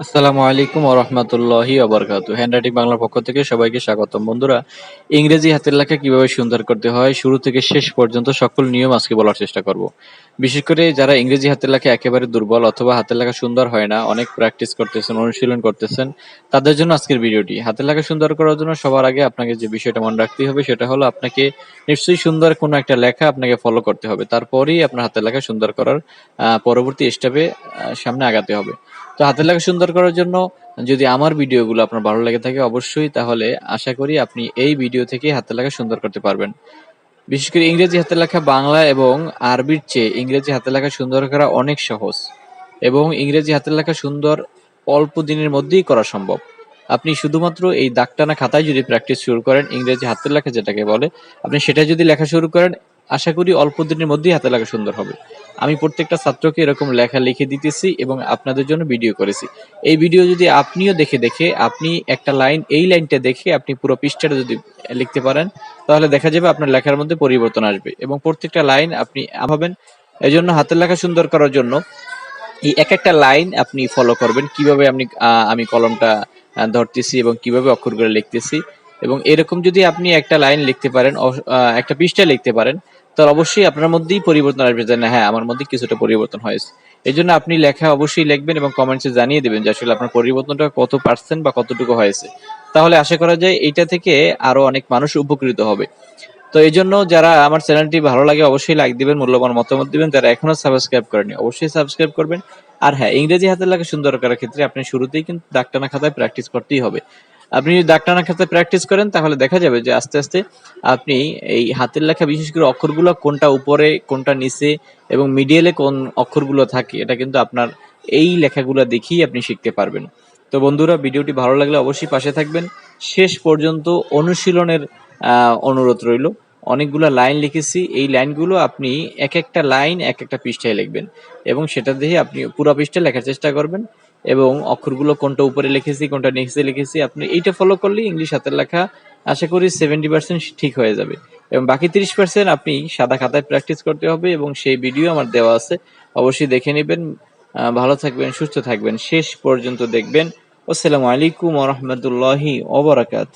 আসসালামু আলাইকুম ওরহমতুল্লাহি ওবরকাত হ্যান্ডরাইটিং বাংলার পক্ষ থেকে সবাইকে স্বাগতম। বন্ধুরা, ইংরেজি হাতের লেখা কীভাবে সুন্দর করতে হয়, শুরু থেকে শেষ পর্যন্ত সকল নিয়ম আজকে বলার চেষ্টা করব। বিশেষ করে যারা ইংরেজি হাতের লেখা একেবারে দুর্বল অথবা হাতের লেখা সুন্দর হয় না, অনেক প্র্যাকটিস করতেছেন, অনুশীলন করতেছেন, তাদের জন্য আজকের ভিডিওটি। হাতের লেখা সুন্দর করার জন্য সবার আগে আপনাকে যে বিষয়টা মনে রাখতে হবে সেটা হলো আপনাকে নিশ্চয়ই সুন্দর কোনো একটা লেখা আপনাকে ফলো করতে হবে। তারপরেই আপনার হাতের লেখা সুন্দর করার পরবর্তী স্টেপে সামনে আগাতে হবে। তো হাতের লেখা সুন্দর করার জন্য যদি আমার ভিডিওগুলো আপনার ভালো লেগে থাকে অবশ্যই, তাহলে আশা করি আপনি এই ভিডিও থেকে হাতের লেখা সুন্দর করতে পারবেন। বিশেষ করে ইংরেজি হাতের লেখা বাংলা এবং আরবির চেয়ে ইংরেজি হাতের লেখা সুন্দর করা অনেক সহজ এবং ইংরেজি হাতের লেখা সুন্দর অল্প দিনের মধ্যেই করা সম্ভব। আপনি শুধুমাত্র এই দাগটানা খাতায় যদি প্র্যাকটিস শুরু করেন, ইংরেজি হাতের লেখা যেটাকে বলে, আপনি সেটা যদি লেখা শুরু করেন, আশা করি অল্প দিনের মধ্যেই হাতের লেখা সুন্দর হবে। আমি প্রত্যেকটা ছাত্রকে এরকম লেখা লিখে দিতেছি এবং আপনাদের জন্য ভিডিও করেছি। এই ভিডিও যদি আপনিও দেখে দেখে, আপনি একটা লাইন, এই লাইনটা দেখে আপনি পুরো পৃষ্ঠাটা যদি লিখতে পারেন, তাহলে দেখা যাবে আপনার লেখার মধ্যে পরিবর্তন আসবে এবং প্রত্যেকটা লাইন আপনি ভাবেন এই জন্য হাতের লেখা সুন্দর করার জন্য এই এক একটা লাইন আপনি ফলো করবেন, কীভাবে আপনি আমি কলমটা ধরতেছি এবং কীভাবে অক্ষরগুলো লিখতেছি। এবং এরকম যদি আপনি একটা লাইন লিখতে পারেন একটা পৃষ্ঠা লিখতে পারেন তাহলে অবশ্যই আপনার মধ্যেই পরিবর্তন আসবে যে না হ্যাঁ আমার মধ্যে কিছুটা পরিবর্তন হয়েছে। এই জন্য আপনি লেখা অবশ্যই লিখবেন এবং কমেন্টসে জানিয়ে দেবেন যে আসলে আপনার পরিবর্তনটা কত পার্সেন্ট বা কতটুকু হয়েছে। তাহলে আশা করা যায় এইটা থেকে আরও অনেক মানুষ উপকৃত হবে। তো এই জন্য যারা আমার চ্যানেলটি ভালো লাগে অবশ্যই লাইক দিবেন, মূল্যবান মতামত দিবেন। যারা এখনও সাবস্ক্রাইব করেনি অবশ্যই সাবস্ক্রাইব করবেন। আর হ্যাঁ ইংরেজি হাতের লেখা সুন্দর করার ক্ষেত্রে আপনি শুরুতেই কিন্তু দাগটানা খাতায় প্র্যাকটিস করতেই হবে। আপনি যদি দাগটানা খাতায় প্র্যাকটিস করেন, তাহলে দেখা যাবে যে আস্তে আস্তে আপনি এই হাতের লেখা বিশেষ করে অক্ষরগুলো কোনটা উপরে, কোনটা নিচে এবং মিডিয়ালে কোন অক্ষরগুলো থাকে, এটা কিন্তু আপনার এই লেখাগুলো দেখেই আপনি শিখতে পারবেন। তো বন্ধুরা, ভিডিওটি ভালো লাগলে অবশ্যই পাশে থাকবেন। শেষ পর্যন্ত অনুশীলনের অনুরোধ রইল। অনেকগুলো লাইন লিখেছি। এই লাইনগুলো আপনি এক একটা লাইন এক একটা পৃষ্ঠায় লিখবেন এবং সেটা দেখে আপনি পুরো পৃষ্ঠা লেখার চেষ্টা করবেন। এবং অক্ষরগুলো কোনটা উপরে লিখেছি, কোনটা নিচে লিখেছি, আপনি এইটা ফলো করলে ইংলিশ হাতের লেখা আশা করি সেভেন্টি পার্সেন্ট ঠিক হয়ে যাবে। এবং বাকি তিরিশ পার্সেন্ট আপনি সাদা খাতায় প্র্যাকটিস করতে হবে এবং সেই ভিডিও আমার দেওয়া আছে, অবশ্যই দেখে নেবেন। ভালো থাকবেন, সুস্থ থাকবেন, শেষ পর্যন্ত দেখবেন। আসসালামু আলাইকুম রহমতুল্লাহি ওবরাকাত